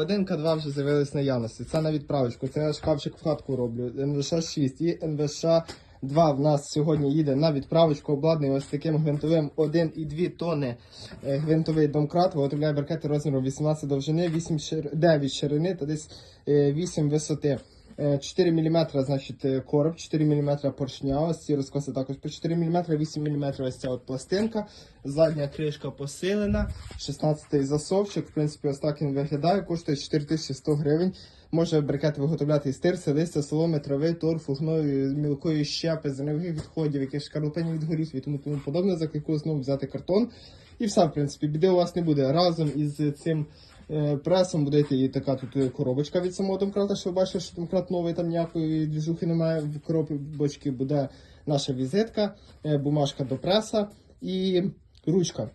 Один К2 вже з'явились наявності. Це на відправочку. Це я шкафчик в хатку роблю. НВШ 6 і МВШ 2 в нас сьогодні їде на відправочку. Обладнаний ось таким гвинтовим 1,2 тонни е, гвинтовий домкрат. Виготовляє беркети розміру 18 довжини, 8 шир... 9 ширини та десь е, 8 висоти. Е, 4 мм, значить, е, короб, 4 мм поршня, ось ці розкоси також по 4 мм, 8 мм ось ця от пластинка, задня кришка посилена, 16-й засовчик, в принципі, ось так він виглядає, коштує 4100 гривень. Може брикет виготовляти із тирси, листя, соломи, трави, торфу, гною, мілкої щепи, зернових відходів, якихось шкарлупень від горіх і тому тому подобне, за яку знову взяти картон. І все, в принципі, біди у вас не буде. Разом із цим е, пресом буде і така тут е, коробочка від самого домкрата, що ви бачите, що домкрат новий, там ніякої двіжухи немає. В коробочці буде наша візитка, е, бумажка до преса і ручка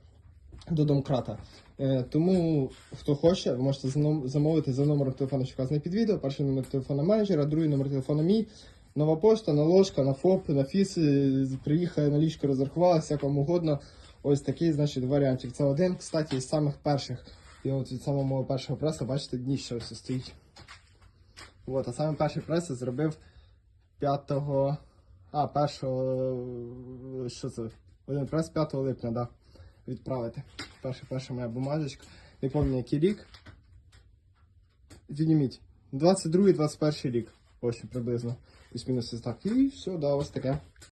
до домкрата. Е, Тому, хто хоче, ви можете замовити за номером телефону, що вказаний під відео. Перший номер телефона менеджера, другий номер телефона мій. Нова пошта, наложка, на ФОП, на ФІС, е, приїхає на лічку, розрахувалася, як вам угодно. Ось такий, значить, варіантик. Це один, кстати, із самих перших. І от від самого мого першого преса, бачите, дніще ось стоїть. От, а саме перший прес я зробив 5 а, 1 що це? Один прес 5 липня, да. Відправити. Перша перша моя бумажечка. Не пам'ятаю, який рік. Підніміть. 22-21 рік. Ось приблизно. Плюс-мінус так. І все, да, ось таке.